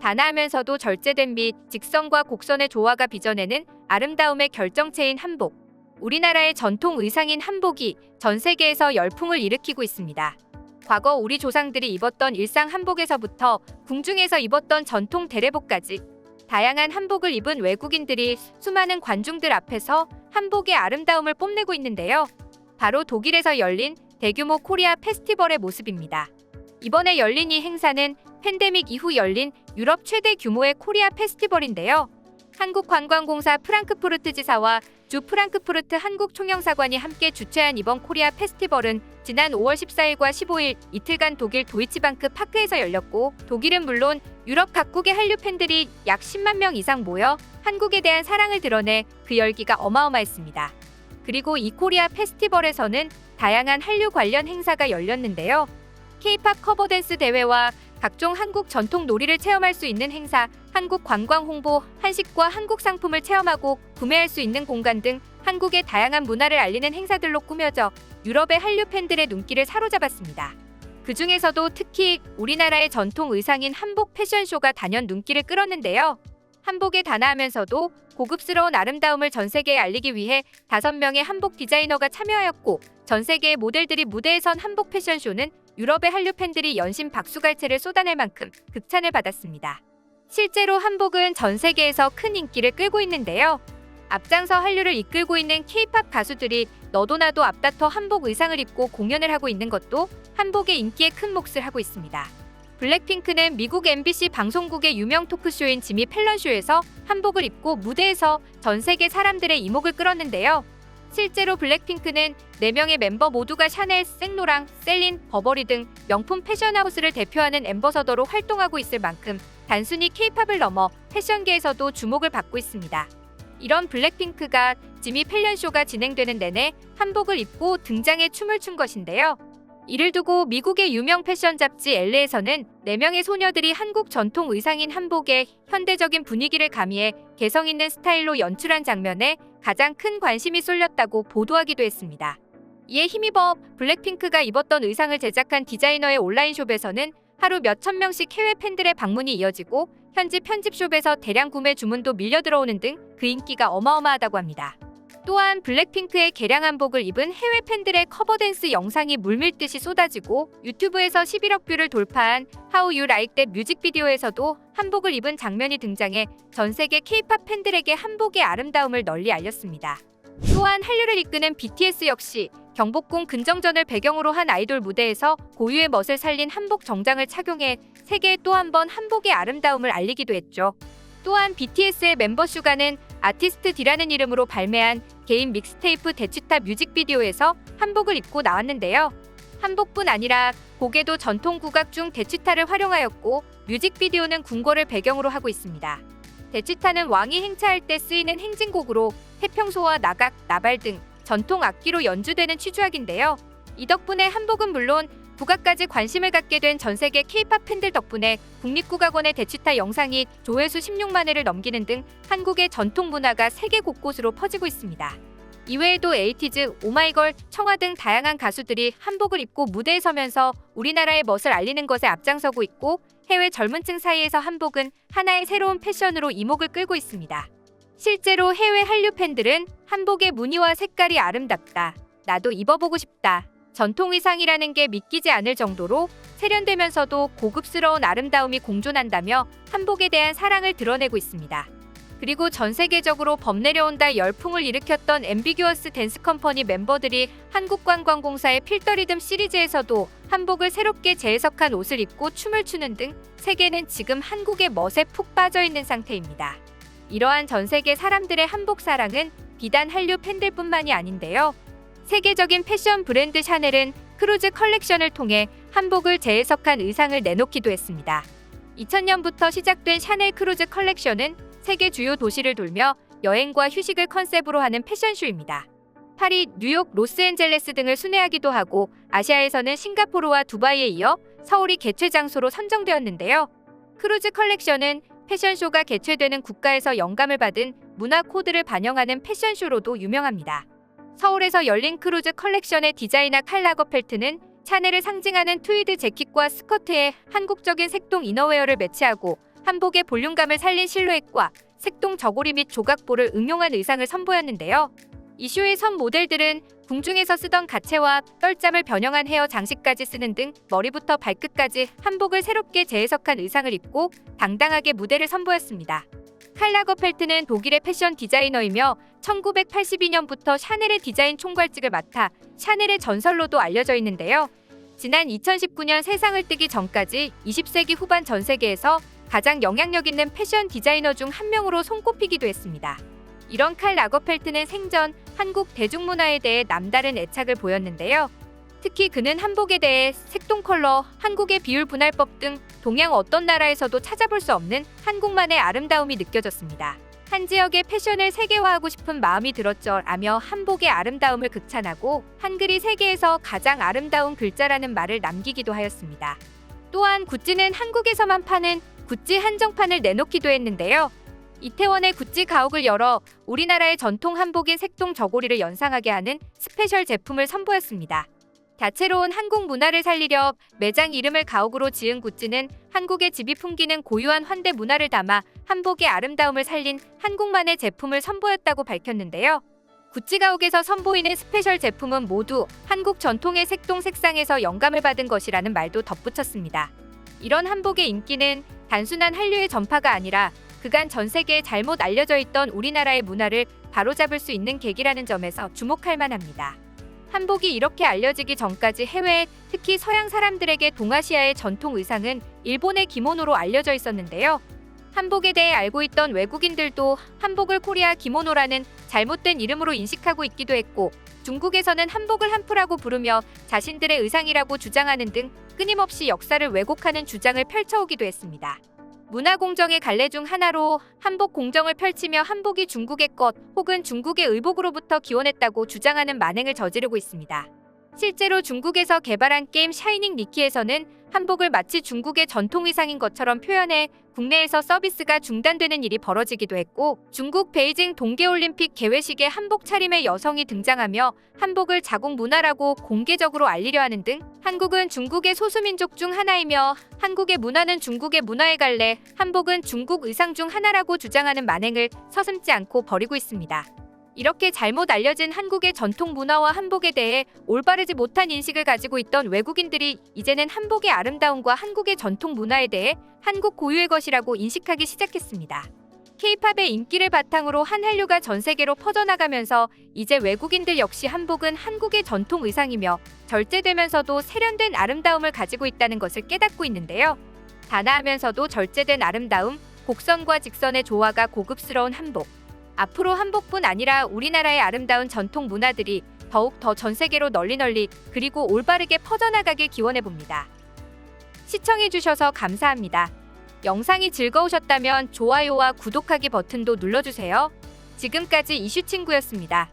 단아하면서도 절제된 미 직선과 곡선의 조화가 빚어내는 아름다움의 결정체인 한복. 우리나라의 전통 의상인 한복이 전 세계에서 열풍을 일으키고 있습니다. 과거 우리 조상들이 입었던 일상 한복에서부터 궁중에서 입었던 전통 대례복까지 다양한 한복을 입은 외국인들이 수많은 관중들 앞에서 한복의 아름다움을 뽐내고 있는데요. 바로 독일에서 열린 대규모 코리아 페스티벌의 모습입니다. 이번에 열린 이 행사는 팬데믹 이후 열린 유럽 최대 규모의 코리아 페스티벌인데요. 한국관광공사 프랑크푸르트 지사와 주 프랑크푸르트 한국총영사관이 함께 주최한 이번 코리아 페스티벌은 지난 5월 14일과 15일 이틀간 독일 도이치방크 파크에서 열렸고 독일은 물론 유럽 각국의 한류 팬들이 약 10만 명 이상 모여 한국에 대한 사랑을 드러내 그 열기가 어마어마했습니다. 그리고 이 코리아 페스티벌에서는 다양한 한류 관련 행사가 열렸는데요. K-팝 커버 댄스 대회와 각종 한국 전통 놀이를 체험할 수 있는 행사, 한국 관광 홍보, 한식과 한국 상품을 체험하고 구매할 수 있는 공간 등 한국의 다양한 문화를 알리는 행사들로 꾸며져 유럽의 한류 팬들의 눈길을 사로잡았습니다. 그 중에서도 특히 우리나라의 전통 의상인 한복 패션쇼가 단연 눈길을 끌었는데요. 한복에 단아하면서도 고급스러운 아름다움을 전 세계에 알리기 위해 다섯 명의 한복 디자이너가 참여하였고 전 세계의 모델들이 무대에 선 한복 패션쇼는 유럽의 한류 팬들이 연신 박수갈채를 쏟아낼 만큼 극찬을 받았습니다. 실제로 한복은 전 세계에서 큰 인기를 끌고 있는데요. 앞장서 한류를 이끌고 있는 K-팝 가수들이 너도 나도 앞다퉈 한복 의상을 입고 공연을 하고 있는 것도 한복의 인기에 큰 몫을 하고 있습니다. 블랙핑크는 미국 MBC 방송국의 유명 토크쇼인 지미 펠런쇼에서 한복을 입고 무대에서 전 세계 사람들의 이목을 끌었는데요. 실제로 블랙핑크는 4명의 멤버 모두가 샤넬, 생로랑, 셀린, 버버리 등 명품 패션하우스를 대표하는 엠버서더로 활동하고 있을 만큼 단순히 케이팝을 넘어 패션계에서도 주목을 받고 있습니다. 이런 블랙핑크가 지미 펠런쇼가 진행되는 내내 한복을 입고 등장해 춤을 춘 것인데요. 이를 두고 미국의 유명 패션 잡지 엘레에서는 4명의 소녀들이 한국 전통 의상인 한복에 현대적인 분위기를 가미해 개성 있는 스타일로 연출한 장면에 가장 큰 관심이 쏠렸다고 보도하기도 했습니다. 이에 힘입어 블랙핑크가 입었던 의상을 제작한 디자이너의 온라인 숍에서는 하루 몇천 명씩 해외 팬들의 방문이 이어지고 현지 편집숍에서 대량 구매 주문도 밀려 들어오는 등 그 인기가 어마어마하다고 합니다. 또한 블랙핑크의 개량 한복을 입은 해외 팬들의 커버 댄스 영상이 물밀듯이 쏟아지고 유튜브에서 11억 뷰를 돌파한 How You Like That 뮤직비디오에서도 한복을 입은 장면이 등장해 전 세계 K-팝 팬들에게 한복의 아름다움을 널리 알렸습니다. 또한 한류를 이끄는 BTS 역시 경복궁 근정전을 배경으로 한 아이돌 무대에서 고유의 멋을 살린 한복 정장을 착용해 세계에 또 한 번 한복의 아름다움을 알리기도 했죠. 또한 BTS의 멤버 슈가는 아티스트 D라는 이름으로 발매한 개인 믹스테이프 대치타 뮤직비디오에서 한복을 입고 나왔는데요. 한복뿐 아니라 곡에도 전통 국악 중 대치타를 활용하였고 뮤직비디오는 궁궐을 배경으로 하고 있습니다. 대치타는 왕이 행차할 때 쓰이는 행진곡으로 태평소와 나각, 나발 등 전통 악기로 연주되는 취주악인데요. 이 덕분에 한복은 물론 국악까지 관심을 갖게 된 전 세계 K-팝 팬들 덕분에 국립국악원의 대치타 영상이 조회수 16만 회를 넘기는 등 한국의 전통 문화가 세계 곳곳으로 퍼지고 있습니다. 이외에도 에이티즈, 오마이걸, 청아 등 다양한 가수들이 한복을 입고 무대에 서면서 우리나라의 멋을 알리는 것에 앞장서고 있고 해외 젊은층 사이에서 한복은 하나의 새로운 패션으로 이목을 끌고 있습니다. 실제로 해외 한류 팬들은 한복의 무늬와 색깔이 아름답다. 나도 입어보고 싶다. 전통 의상이라는 게 믿기지 않을 정도로 세련되면서도 고급스러운 아름다움이 공존한다며 한복에 대한 사랑을 드러내고 있습니다. 그리고 전 세계적으로 범 내려온다 열풍을 일으켰던 앰비규어스 댄스 컴퍼니 멤버들이 한국관광공사의 필더리듬 시리즈에서도 한복을 새롭게 재해석한 옷을 입고 춤을 추는 등 세계는 지금 한국의 멋에 푹 빠져 있는 상태입니다. 이러한 전 세계 사람들의 한복 사랑은 비단 한류 팬들뿐만이 아닌데요. 세계적인 패션 브랜드 샤넬은 크루즈 컬렉션을 통해 한복을 재해석한 의상을 내놓기도 했습니다. 2000년부터 시작된 샤넬 크루즈 컬렉션은 세계 주요 도시를 돌며 여행과 휴식을 컨셉으로 하는 패션쇼입니다. 파리, 뉴욕, 로스앤젤레스 등을 순회하기도 하고 아시아에서는 싱가포르와 두바이에 이어 서울이 개최 장소로 선정되었는데요. 크루즈 컬렉션은 패션쇼가 개최되는 국가에서 영감을 받은 문화 코드를 반영하는 패션쇼로도 유명합니다. 서울에서 열린 크루즈 컬렉션의 디자이너 칼 라거펠트는 샤넬을 상징하는 트위드 재킷과 스커트에 한국적인 색동 이너웨어를 매치하고 한복의 볼륨감을 살린 실루엣과 색동 저고리 및 조각볼을 응용한 의상을 선보였는데요. 이슈의 선 모델들은 궁중에서 쓰던 가채와 떨잠을 변형한 헤어 장식까지 쓰는 등 머리부터 발끝까지 한복을 새롭게 재해석한 의상을 입고 당당하게 무대를 선보였습니다. 칼 라 거펠트는 독일의 패션 디자이너이며 1982년부터 샤넬의 디자인 총괄직을 맡아 샤넬의 전설로도 알려져 있는데요. 지난 2019년 세상을 뜨기 전까지 20세기 후반 전 세계에서 가장 영향력 있는 패션 디자이너 중 한 명으로 손꼽히기도 했습니다. 이런 칼 라거펠트는 생전 한국 대중문화에 대해 남다른 애착을 보였는데요. 특히 그는 한복에 대해 색동 컬러, 한국의 비율 분할법 등 동양 어떤 나라에서도 찾아볼 수 없는 한국만의 아름다움이 느껴졌습니다. 한 지역의 패션을 세계화하고 싶은 마음이 들었죠 라며 한복의 아름다움을 극찬하고 한글이 세계에서 가장 아름다운 글자라는 말을 남기기도 하였습니다. 또한 구찌는 한국에서만 파는 구찌 한정판을 내놓기도 했는데요. 이태원의 구찌 가옥을 열어 우리나라의 전통 한복인 색동 저고리를 연상하게 하는 스페셜 제품을 선보였습니다. 다채로운 한국 문화를 살리려 매장 이름을 가옥으로 지은 구찌는 한국의 집이 풍기는 고유한 환대 문화를 담아 한복의 아름다움을 살린 한국만의 제품을 선보였다고 밝혔는데요. 구찌 가옥에서 선보이는 스페셜 제품은 모두 한국 전통의 색동 색상에서 영감을 받은 것이라는 말도 덧붙였습니다. 이런 한복의 인기는 단순한 한류의 전파가 아니라 그간 전 세계에 잘못 알려져 있던 우리나라의 문화를 바로잡을 수 있는 계기라는 점에서 주목할 만합니다. 한복이 이렇게 알려지기 전까지 해외, 특히 서양 사람들에게 동아시아의 전통 의상은 일본의 기모노로 알려져 있었는데요. 한복에 대해 알고 있던 외국인들도 한복을 코리아 기모노라는 잘못된 이름으로 인식하고 있기도 했고, 중국에서는 한복을 한푸라고 부르며 자신들의 의상이라고 주장하는 등 끊임없이 역사를 왜곡하는 주장을 펼쳐오기도 했습니다. 문화 공정의 갈래 중 하나로 한복 공정을 펼치며 한복이 중국의 것 혹은 중국의 의복으로부터 기원했다고 주장하는 만행을 저지르고 있습니다. 실제로 중국에서 개발한 게임 샤이닝 니키에서는 한복을 마치 중국의 전통 의상인 것처럼 표현해 국내에서 서비스가 중단되는 일이 벌어지기도 했고 중국 베이징 동계올림픽 개회식에 한복 차림의 여성이 등장하며 한복을 자국 문화라고 공개적으로 알리려 하는 등 한국은 중국의 소수민족 중 하나이며 한국의 문화는 중국의 문화의 갈래 한복은 중국 의상 중 하나라고 주장하는 만행을 서슴지 않고 벌이고 있습니다. 이렇게 잘못 알려진 한국의 전통 문화와 한복에 대해 올바르지 못한 인식을 가지고 있던 외국인들이 이제는 한복의 아름다움과 한국의 전통 문화에 대해 한국 고유의 것이라고 인식하기 시작했습니다. K-팝의 인기를 바탕으로 한한류가 전 세계로 퍼져나가면서 이제 외국인들 역시 한복은 한국의 전통 의상이며 절제되면서도 세련된 아름다움을 가지고 있다는 것을 깨닫고 있는데요. 단아하면서도 절제된 아름다움, 곡선과 직선의 조화가 고급스러운 한복. 앞으로 한복뿐 아니라 우리나라의 아름다운 전통 문화들이 더욱 더 전 세계로 널리 널리 그리고 올바르게 퍼져나가길 기원해 봅니다. 시청해 주셔서 감사합니다. 영상이 즐거우셨다면 좋아요와 구독하기 버튼도 눌러주세요. 지금까지 이슈 친구였습니다.